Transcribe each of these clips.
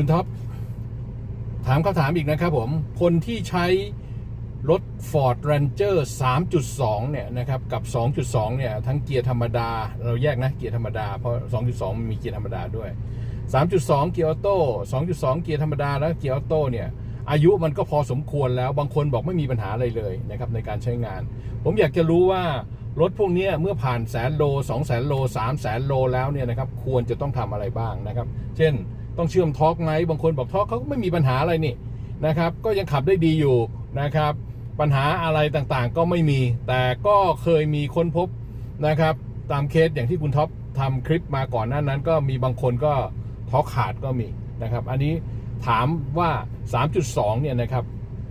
คุณท็อปถามคำถามอีกนะครับผม คนที่ใช้รถ Ford Ranger 3.2 เนี่ยนะครับกับ 2.2 เนี่ยทั้งเกียร์ธรรมดา เราแยกนะเกียร์ธรรมดา เพราะ 2.2 มันมีเกียร์ธรรมดาด้วย 3.2 เกียร์ออโต้ 2.2 เกียร์ธรรมดาแล้วเกียร์ออโต้เนี่ยอายุมันก็พอสมควรแล้วบางคนบอกไม่มีปัญหาอะไรเลยนะครับในการใช้งาน ผมอยากจะรู้ว่ารถพวกนี้เมื่อผ่านแสนโล2แสนโล3แสนโลแล้วเนี่ยนะครับควรจะต้องทำอะไรบ้างนะครับ เช่น ต้องเชื่อมทอร์กไหมบางคนบอกทอร์กเขาก็ไม่มีปัญหาอะไรนี่นะครับ ก็ยังขับได้ดีอยู่นะครับ ปัญหาอะไรต่างๆ ก็ไม่มี แต่ก็เคยมีค้นพบนะครับ ตามเคสอย่างที่คุณท็อปทำคลิปมาก่อนหน้านั้น ก็มีบางคนก็ทอกขาดก็มีนะครับ อันนี้ถามว่า 3.2 เนี่ยนะครับ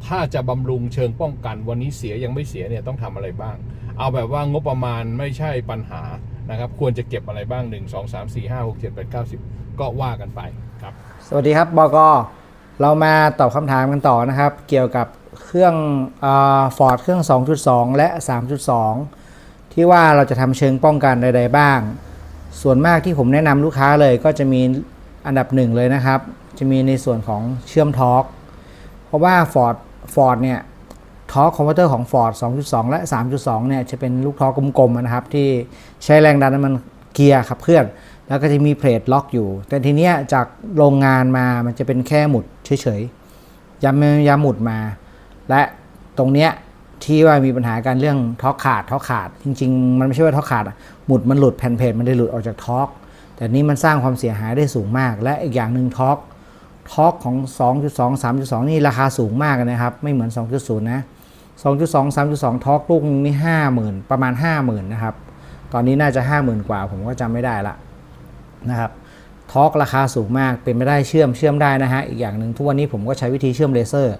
ถ้าจะบำรุงเชิงป้องกันวันนี้เสียยังไม่เสียเนี่ยต้องทำอะไรบ้าง เอาแบบว่างบประมาณไม่ใช่ปัญหานะครับ ควรจะเก็บอะไรบ้าง 1 2 3 4 5 6 7 8 9 10 ก็ว่ากันไป ครับ สวัสดีครับบกเรามาตอบคำถามกันต่อนะครับ เกี่ยวกับเครื่องฟอร์ดเครื่อง 2.2 และ 3.2 ที่ว่าเราจะทำเชิงป้องกันใด ๆ บ้าง ส่วนมากที่ผมแนะนำลูกค้าเลยก็จะมีอันดับหนึ่งเลยนะครับ จะมีในส่วนของเชื่อมทอร์กเพราะว่า Ford Ford เนี่ยทอร์กคอมพิวเตอร์ของ Ford 2.2 และ 3.2 เนี่ยจะเป็นลูกทอร์กกลมๆนะครับ ที่ใช้แรงดันน้ำมันเกียร์ขับเคลื่อน แล้วก็จะมีเพลทล็อกอยู่ แต่ทีเนี้ยจากโรงงานมามันจะเป็นแค่หมุดเฉยๆย้ำย้ำหมุดมา และตรงเนี้ยที่ว่ามีปัญหาการเรื่องท็อกขาดท็อกขาด จริง ๆ มันไม่ใช่ว่าท็อกขาดหมุดมันหลุดแผ่นเพจมันได้หลุดออกจากท็อกแต่นี้มันสร้างความเสียหายได้สูงมาก และอีกอย่างหนึ่งท็อกท็อกของ 2.2 3.2 นี่ราคาสูงมากนะครับ ไม่เหมือน 2.0 นะ 2.2 3.2ท็อกลูกนึงนี่ 50,000 ประมาณ 50,000 นะครับ ตอนนี้น่าจะ 50,000 กว่าผมก็จำไม่ได้ละ นะครับทอกราคาสูงมากเป็นไม่ได้เชื่อมเชื่อมได้นะฮะอีกอย่างหนึ่งทุกวันนี้ผมก็ใช้วิธีเชื่อมเลเซอร์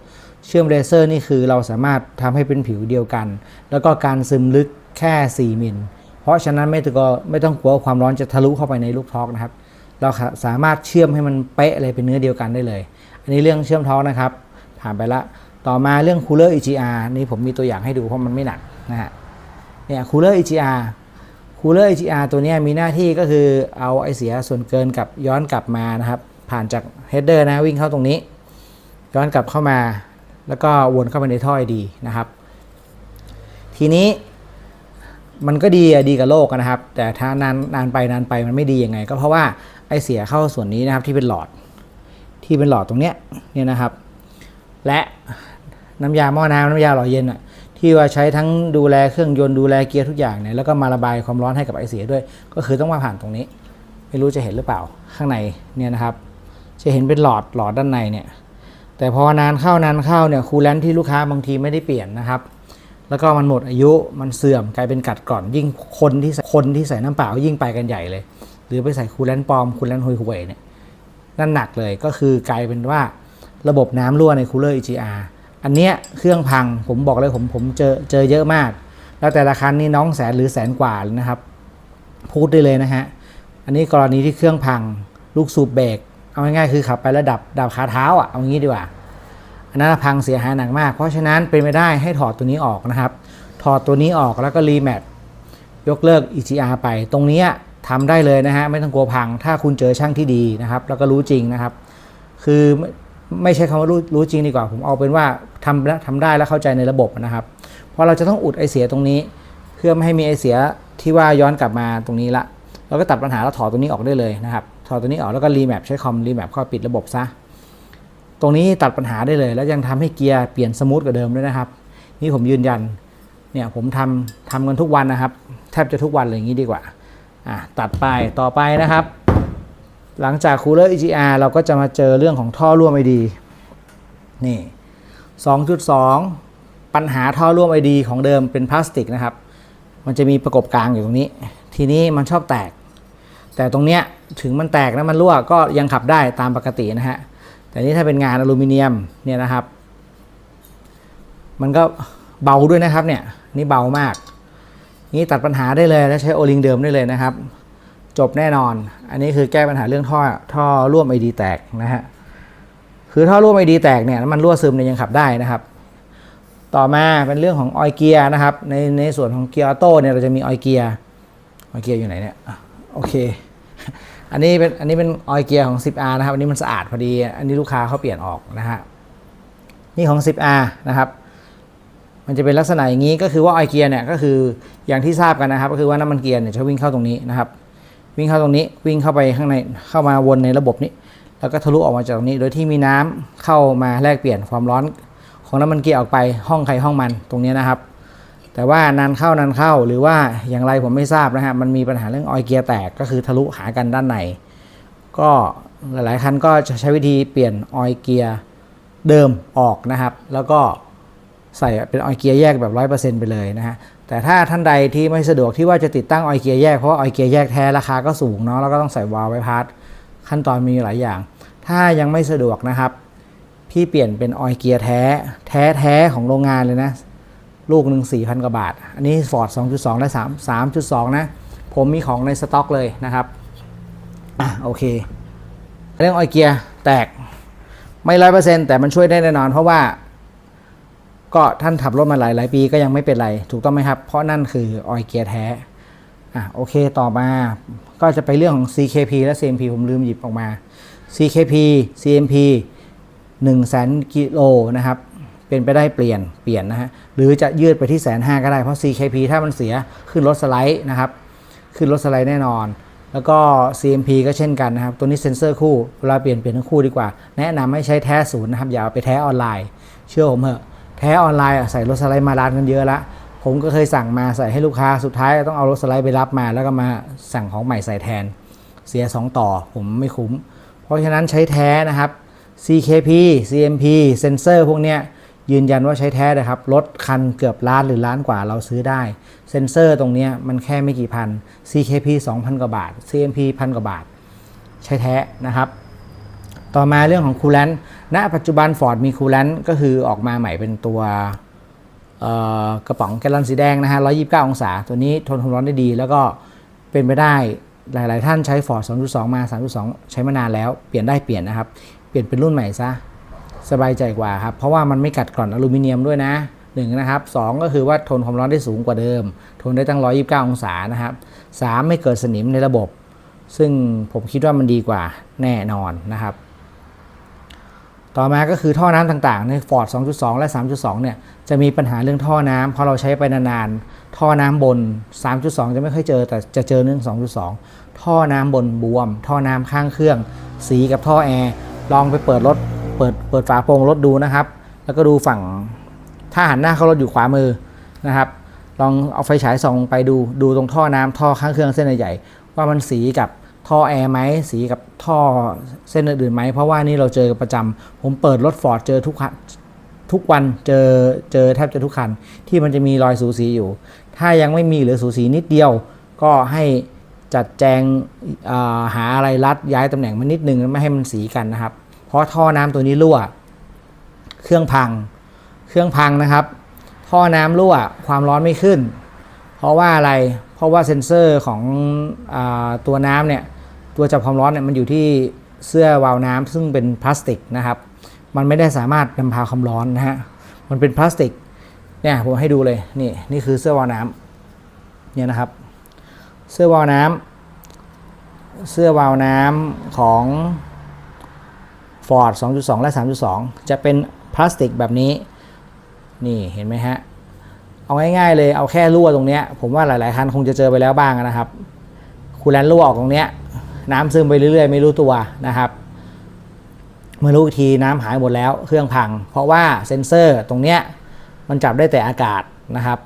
เชื่อมเลเซอร์นี่คือเราสามารถทำให้เป็นผิวเดียวกัน แล้วก็การซึมลึกแค่ 4มิลเพราะฉะนั้นไม่ต้องก็ไม่ต้องกลัวความร้อนจะทะลุเข้าไปในลูกทอกนะครับ เราสามารถเชื่อมให้มันเป๊ะเลยเป็นเนื้อเดียวกันได้เลย อันนี้เรื่องเชื่อมทอกนะครับ ผ่านไปละต่อมาเรื่องคูลเลอร์ EGR นี่ผมมีตัวอย่างให้ดูเพราะมันไม่หนักนะฮะเนี่ยคูลเลอร์ EGR คูลเลอร์ EGR ตัวนี้มีหน้าที่ก็คือเอาไอเสียส่วนเกินกับย้อนกลับมานะครับ ผ่านจากเฮดเดอร์นะวิ่งเข้าตรงนี้ ย้อนกลับเข้ามา แล้วก็วนเข้าไปในท่อไอดีนะครับ ทีนี้มันก็ดีอะดีกับโลกนะครับ แต่ถ้านานนานไปนานไปมันไม่ดียังไง ก็เพราะว่าไอเสียเข้าส่วนนี้นะครับที่เป็นหลอดที่เป็นหลอดตรงเนี้ยเนี่ยนะครับ และน้ำยาหม้อน้ำน้ำยาหล่อเย็นอะ ที่ว่าใช้ทั้งดูแลเครื่องยนต์ดูแลเกียร์ทุกอย่างเนี่ยแล้วก็มาระบายความร้อนให้กับไอเสียด้วย ก็คือต้องมาผ่านตรงนี้ ไม่รู้จะเห็นหรือเปล่าข้างในเนี่ยนะครับ จะเห็นเป็นหลอดหลอดด้านในเนี่ยแต่พอนานเข้านานเข้าเนี่ยคูลแลนที่ลูกค้าบางทีไม่ได้เปลี่ยนนะครับ แล้วก็มันหมดอายุมันเสื่อมกลายเป็นกัดกร่อน ยิ่งคนที่คนที่ใส่น้ำเปล่ายิ่งไปกันใหญ่เลย หรือไปใส่คูลแลนปลอมคูลแลนท์ห่วยๆเนี่ยนั่นหนักเลยก็คือกลายเป็นว่าระบบน้ำรั่วในคูลเลอร์ EGR อันเนี้ยเครื่องพังผมบอกเลยผมผมเจอเจอเยอะมาก แล้วแต่ละคันนี่น้องแสนหรือแสนกว่าเลยนะครับ พูดได้เลยนะฮะอันนี้กรณีที่เครื่องพัง ลูกสูบเบรกเอาง่ายๆคือขับไประดับดับขาเท้าอะเอางี้ดีกว่าอันนั้นพังเสียหายหนักมาก เพราะฉะนั้นเป็นไปได้ให้ถอดตัวนี้ออกนะครับ ถอดตัวนี้ออกแล้วก็รีแมทยกเลิก EGR ไป ตรงนี้ทำได้เลยนะฮะไม่ต้องกลัวพัง ถ้าคุณเจอช่างที่ดีนะครับ แล้วก็รู้จริงนะครับ คือ ไม่ใช่คำว่ารู้รู้จริงดีกว่า ผมเอาเป็นว่าทำแล้วทำได้แล้วเข้าใจในระบบนะครับ เพราะเราจะต้องอุดไอเสียตรงนี้ เพื่อไม่ให้มีไอเสียที่ว่าย้อนกลับมาตรงนี้ละเราก็ตัดปัญหาแล้วถอดตัวนี้ออกได้เลยนะครับถอดตัวนี้ออกแล้วก็รีแมปใช้คอมรีแมปเข้าปิดระบบซะตรงนี้ตัดปัญหาได้เลย แล้วยังทำให้เกียร์เปลี่ยนสมูทกว่าเดิมด้วยนะครับ นี่ผมยืนยันเนี่ยผมทำทำกันทุกวันนะครับ แทบจะทุกวันเลยอย่างนี้ดีกว่าอะตัดไปต่อไปนะครับ หลังจาก Cooler EGR เราก็จะมาเจอเรื่องของท่อร่วมไอดีนี่2.2 ปัญหาท่อร่วมไอดีของเดิมเป็นพลาสติกนะครับ มันจะมีประกบกลางอยู่ตรงนี้ ทีนี้มันชอบแตก แต่ตรงเนี้ยถึงมันแตกแล้วมันรั่วก็ยังขับได้ตามปกตินะฮะ แต่นี่ถ้าเป็นงานอลูมิเนียมเนี่ยนะครับ มันก็เบาด้วยนะครับเนี่ยนี่เบามาก นี่ตัดปัญหาได้เลยและใช้โอลิงเดิมได้เลยนะครับ จบแน่นอน อันนี้คือแก้ปัญหาเรื่องท่อท่อร่วมไอดีแตกนะฮะ คือท่อร่วมไอดีแตกเนี่ยน้ำมันรั่วซึมเนี่ยยังขับได้นะครับ ต่อมาเป็นเรื่องของออยเกียร์นะครับ ในในส่วนของเกียร์ออโต้เนี่ยเราจะมีออยเกียร์ออยเกียร์อยู่ไหนเนี่ย โอเค อันนี้เป็นอันนี้เป็นออยเกียร์ของ 10R นะครับ อันนี้มันสะอาดพอดี อันนี้ลูกค้าเขาเปลี่ยนออกนะฮะ นี่ของ 10R นะครับมันจะเป็นลักษณะอย่างนี้ก็คือว่าออยเกียร์เนี่ยก็คืออย่างที่ทราบกันนะครับ ก็คือว่าน้ำมันเกียร์เนี่ยจะวิ่งเข้าตรงนี้นะครับ วิ่งเข้าตรงนี้วิ่งเข้าไปข้างในเข้ามาวนในระบบนี้ แล้วก็ทะลุออกมาจากตรงนี้ โดยที่มีน้ำเข้ามาแลกเปลี่ยนความร้อน ของน้ำมันเกียร์ออกไปห้องใครห้องมันตรงนี้นะครับ แต่ว่านานเข้านานเข้าหรือว่าอย่างไรผมไม่ทราบนะฮะมันมีปัญหาเรื่องออยเกียร์แตกก็คือทะลุหากันด้านในก็หลายๆคันก็จะใช้วิธีเปลี่ยนออยเกียร์เดิมออกนะครับ แล้วก็ใส่เป็นออยเกียร์แยกแบบร้อยเปอร์เซ็นต์ไปเลยนะฮะ แต่ถ้าท่านใดที่ไม่สะดวกที่ว่าจะติดตั้งออยเกียร์แยกเพราะว่าออยเกียร์แยกแท้ราคาก็สูงเนาะแล้วก็ต้องใส่วาล์วไว้พาร์ทขั้นตอนมีหลายอย่าง ถ้ายังไม่สะดวกนะครับ พี่เปลี่ยนเป็นออยเกียร์แท้ แท้แท้ของโรงงานเลยนะ ลูกหนึ่ง4,000กว่าบาท อันนี้ Ford 2.2 และ3 3.2 นะ ผมมีของในสต็อกเลยนะครับอะโอเค เรื่องออยเกียร์แตกไม่ร้อยเปอร์เซ็นต์แต่มันช่วยได้แน่นอนเพราะว่า ก็ท่านขับรถมาหลายหลายปีก็ยังไม่เป็นไร ถูกต้องไหมครับ เพราะนั่นคือออยเกียร์แท้อะโอเคต่อมาก็จะไปเรื่องของ CKP และ CMP ผมลืมหยิบออกมา CKP CMP 1 0 0 0 0กิโลนะครับ เป็นไปได้เปลี่ยนเปลี่ยนนะฮะหรือจะยืดไปที่แสนห้าก็ได้เพราะ CKP ถ้ามันเสียขึ้นรถสไลด์นะครับ ขึ้นรถสไลด์แน่นอน แล้วก็ CMP ก็เช่นกันนะครับ ตัวนี้เซ็นเซอร์คู่เวลาเปลี่ยนเปลี่ยนทั้งคู่ดีกว่า แนะนำให้ใช้แท้ศูนย์นะครับอย่าเอาไปแท้ออนไลน์ เชื่อผมเถอะ แท้ออนไลน์ใส่รถสไลด์มาร้านกันเยอะละผมก็เคยสั่งมาใส่ให้ลูกค้าสุดท้ายต้องเอารถสไลด์ไปรับมา แล้วก็มาสั่งของใหม่ใส่แทน เสีย 2 ต่อผมไม่คุ้ม เพราะฉะนั้นใช้แท้นะครับ CKP CMP เซนเซอร์พวกเนี้ยยืนยันว่าใช้แท้นะครับรถคันเกือบล้านหรือล้านกว่าเราซื้อได้ เซนเซอร์ตรงนี้มันแค่ไม่กี่พัน CKP 2,000 กว่าบาท CMP พันกว่าบาท ใช้แท้นะครับ ต่อมาเรื่องของคูลแลนต์ณปัจจุบัน Ford มีคูลแลนต์ก็คือออกมาใหม่เป็นตัวกระป๋องแกลลอนสีแดงนะฮะ 129 องศา ตัวนี้ทนความร้อนได้ดี แล้วก็เป็นไปได้หลาย ๆ ท่านใช้ Ford 2.2 มา 3.2 ใช้มานานแล้ว เปลี่ยนได้เปลี่ยนนะครับ เปลี่ยนเป็นรุ่นใหม่ซะ สบายใจกว่าครับ เพราะว่ามันไม่กัดกร่อนอลูมิเนียมด้วยนะหนึ่งนะครับสองก็คือว่าทนความร้อนได้สูงกว่าเดิม ทนได้ตั้ง 129 องศานะครับสามไม่เกิดสนิมในระบบ ซึ่งผมคิดว่ามันดีกว่าแน่นอนนะครับ ต่อมาก็คือท่อน้ำต่างๆใน Ford 2.2 และ 3.2 เนี่ยจะมีปัญหาเรื่องท่อน้ำพอเราใช้ไปนานๆ ท่อน้ำบน 3.2 จะไม่ค่อยเจอแต่จะเจอเรื่อง 2.2 ท่อน้ำบนบวม ท่อน้ำข้างเครื่อง สีกับท่อแอร์ลองไปเปิดรถเปิดเปิดฝาโปรงรถดูนะครับ แล้วก็ดูฝั่งถ้าหันหน้าเข้ารถอยู่ขวามือนะครับลองเอาไฟฉายส่องลงไปดูดูตรงท่อน้ำท่อข้างเครื่องเส้นใหญ่ๆว่ามันสีกับ ท่อแอร์ไหมสีกับท่อเส้นอื่นๆไหมเพราะว่านี่เราเจอประจำผมเปิดรถฟอร์ดเจอทุกคันทุกวันเจอเจอแทบจะทุกคัน ที่มันจะมีรอยสูสีอยู่ ถ้ายังไม่มีหรือสูสีนิดเดียว ก็ให้จัดแจงาหาอะไรรัดย้ายตำแหน่งมันนิดนึงไม่ให้มันสีกันนะครับ เพราะท่อน้ำตัวนี้รั่ว เครื่องพัง เครื่องพังนะครับ ท่อน้ำรั่วความร้อนไม่ขึ้น เพราะว่าอะไรเพราะว่าเซ็นเซอร์ของอตัวน้ำเนี่ย ตัวจับความร้อนเนี่ยมันอยู่ที่เสื้อวาล์วน้ำซึ่งเป็นพลาสติกนะครับ มันไม่ได้สามารถนำพาความร้อนนะฮะมันเป็นพลาสติกเนี่ยผมให้ดูเลยนี่นี่คือเสื้อวาล์วน้ำเนี่ยนะครับ เสื้อวาล์วน้ำเสื้อวาล์วน้ำของ Ford 2.2 และ 3.2 จะเป็นพลาสติกแบบนี้ นี่เห็นไหมฮะ เอาง่ายๆเลยเอาแค่รั่วตรงเนี้ย ผมว่าหลายๆคันคงจะเจอไปแล้วบ้างนะครับ คูลแลนรั่วออกตรงเนี้ย น้ำซึมไปเรื่อยๆ ไม่รู้ตัวนะครับเมื่อรู้อีกทีน้ำหายหมดแล้วเครื่องพัง เพราะว่าเซ็นเซอร์ตรงเนี้ยมันจับได้แต่อากาศนะครับ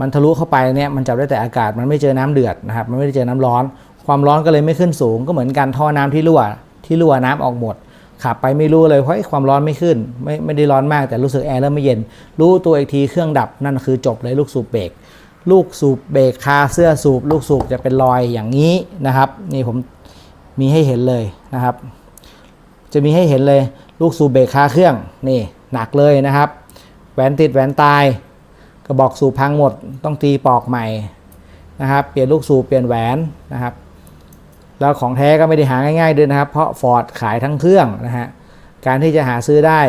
มันทะลุเข้าไปเนี่ยมันจับได้แต่อากาศ มันไม่เจอน้ำเดือดนะครับ มันไม่ได้เจอน้ำร้อน ความร้อนก็เลยไม่ขึ้นสูง ก็เหมือนกันท่อน้ำที่รั่วที่รั่วน้ำออกหมดขับไปไม่รู้เลยเพราะไอ้ความร้อนไม่ขึ้น ไม่ไม่ได้ร้อนมากแต่รู้สึกแอร์เริ่มไม่เย็น รู้ตัวอีกทีเครื่องดับนั่นคือจบเลยลูกสูบเบรก ลูกสูบเบรกคาเสื้อสูบ ลูกสูบจะเป็นรอยอย่างนี้นะครับ นี่ผมมีให้เห็นเลยนะครับ จะมีให้เห็นเลยลูกสูบเบรกคาเครื่องนี่หนักเลยนะครับแหวนติดแหวนตายกระบอกสูบพังหมดต้องตีปอกใหม่นะครับ เปลี่ยนลูกสูบเปลี่ยนแหวนนะครับ แล้วของแท้ก็ไม่ได้หาง่ายๆด้วยนะครับ เพราะ Ford ขายทั้งเครื่องนะฮะการที่จะหาซื้อได้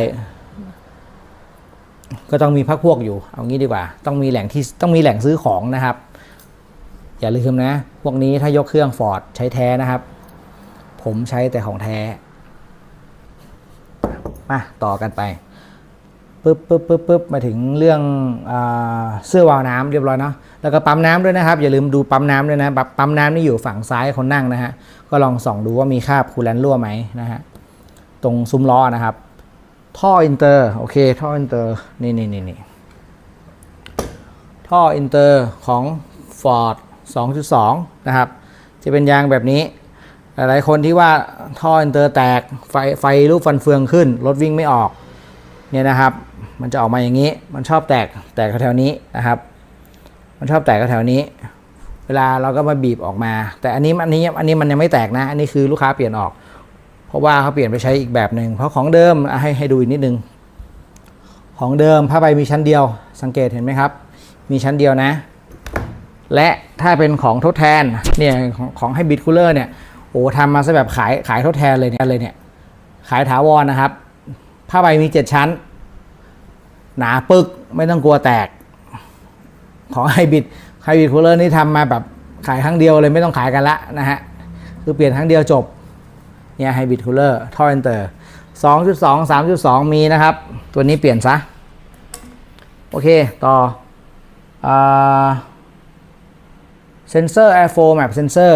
ก็ต้องมีพักพวกอยู่ เอางี้ดีกว่า ต้องมีแหล่งที่ต้องมีแหล่งซื้อของนะครับ อย่าลืมนะ พวกนี้ถ้ายกเครื่อง Ford ใช้แท้นะครับ ผมใช้แต่ของแท้ มาต่อกันไปปึ๊บปึ๊บปึ๊บปึ๊บมาถึงเรื่องเสื้อวาวน้ำเรียบร้อยเนาะแล้วก็ปั๊มน้ำด้วยนะครับ อย่าลืมดูปั๊มน้ำด้วยนะปั๊มน้ำนี่อยู่ฝั่งซ้ายคนนั่งนะฮะก็ลองส่องดูว่ามีคราบคูลแลนรั่วไหมนะฮะตรงซุ้มล้อนะครับ ท่ออินเตอร์โอเคท่ออินเตอร์นี่นี่นี่นี่ท่ออินเตอร์ของ Ford 2.2 นะครับ จะเป็นยางแบบนี้ หลายๆคนที่ว่าท่ออินเตอร์แตกไฟไฟลูกฟันเฟืองขึ้น รถวิ่งไม่ออก เนี่ยนะครับ มันจะออกมาอย่างนี้ มันชอบแตกแตกแถวนี้นะครับ มันชอบแตกแถวนี้ เวลาเราก็มาบีบออกมา แต่อันนี้อันนี้อันนี้มันยังไม่แตกนะ อันนี้คือลูกค้าเปลี่ยนออก ราะว่าเขาเปลี่ยนไปใช้อีกแบบหนึ่งเพราะของเดิมให้ให้ดูอีกนิดนึง ของเดิมผ้าใบมีชั้นเดียว สังเกตเห็นไหมครับ มีชั้นเดียวนะ และถ้าเป็นของทดแทนเนี่ยของของให้บิดคูลเลอร์เนี่ยโอ้ทำมาซะแบบขายขายทดแทนเลยเนี่ยเลยเนี่ยขายถาวรนะครับผ้าใบมีเจ็ดชั้น หนาปึกไม่ต้องกลัวแตก ของไฮบิดไฮบิดคูลเลอร์นี่ทำมาแบบขายครั้งเดียวเลยไม่ต้องขายกันละนะฮะคือเปลี่ยนครั้งเดียวจบ เนี่ยไฮบริดคูลเลอร์ท่อเอนเตอร์2.2 3.2มีนะครับ ตัวนี้เปลี่ยนซะ โอเค ต่ออาเซนเซอร์ Air Flow Map Sensor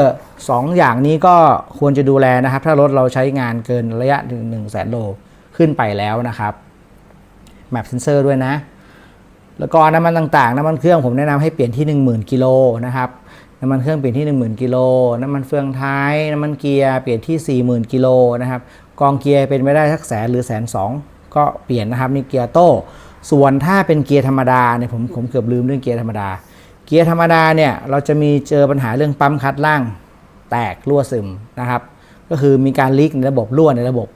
สองอย่างนี้ก็ควรจะดูแลนะครับ ถ้ารถเราใช้งานเกินระยะถึง1 0 0 0 0 0โลขึ้นไปแล้วนะครับ Map Sensor ด้วยนะ แล้วก็น้ำมันต่างๆ น้ำมันเครื่องผมแนะนำให้เปลี่ยนที่ 10,000 กิโลนะครับ น้ำมันเครื่องเปลี่ยนที่ 10,000 กิโล น้ำมันเฟืองท้าย น้ำมันเกียร์เปลี่ยนที่ 40,000 กิโลนะครับ กองเกียร์เป็นไม่ได้สักแสนหรือแสนสองก็เปลี่ยนนะครับนี่เกียร์โต้ ส่วนถ้าเป็นเกียร์ธรรมดาเนี่ยผมผมเกือบลืมเรื่องเกียร์ธรรมดา เกียร์ธรรมดาเนี่ยเราจะมีเจอปัญหาเรื่องปั๊มคัดล่าง แตกรั่วซึมนะครับ ก็คือมีการลีกในระบบรั่วในระบบ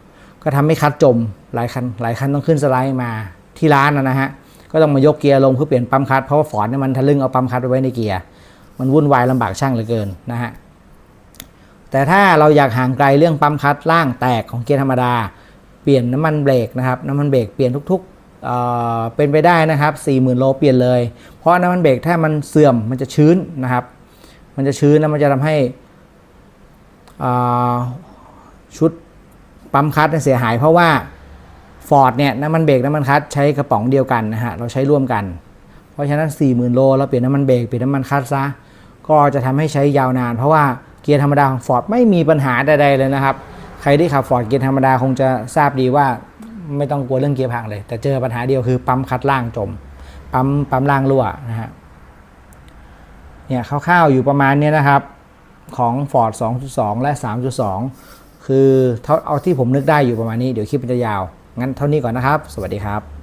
ก็ทำให้คัดจมหลายคันหลายคันต้องขึ้นสไลด์มาที่ร้านนะฮะ ก็ต้องมายกเกียร์ลงเพื่อเปลี่ยนปั๊มคัดเพราะว่าฟอร์ดเนี่ยมันทะลึ่งเอาปั๊มคัดไว้ในเกียร์ มันวุ่นวายลำบากช่างเหลือเกินนะฮะแต่ถ้าเราอยากห่างไกลเรื่องปั๊มคัดล่างแตกของเกียร์ธรรมดา เปลี่ยนน้ำมันเบรกนะครับน้ำมันเบรกเปลี่ยนทุกๆเเป็นไปได้นะครับ40,000โลเปลี่ยนเลย เพราะน้ำมันเบรกถ้ามันเสื่อมมันจะชื้นนะครับ มันจะชื้นแล้วมันจะทำให้ชุดปั๊มคัดเสียหายเพราะว่าฟอร์ดเนี่ยน้ำมันเบรกน้ำมันคัดใช้กระป๋องเดียวกันนะฮะเราใช้ร่วมกัน เพราะฉะนั้น 40,000 โลเราเปลี่ยนน้ำมันเบรกเปลี่ยนน้ำมันคัดซะก็จะทำให้ใช้ยาวนาน เพราะว่าเกียร์ธรรมดาของ Ford ไม่มีปัญหาใดๆเลยนะครับ ใครที่ขับ Ford เกียร์ธรรมดาคงจะทราบดีว่าไม่ต้องกลัวเรื่องเกียร์พังเลย แต่เจอปัญหาเดียวคือปั๊มคัดล่างจม ปั๊มปั๊มล่างรั่วนะฮะเนี่ยคร่าวๆอยู่ประมาณเนี้ยนะครับของ Ford 2.2 และ 3.2 คือเท่าเอาที่ผมนึกได้อยู่ประมาณนี้ เดี๋ยวคลิปมันจะยาว งั้นเท่านี้ก่อนนะครับ สวัสดีครับ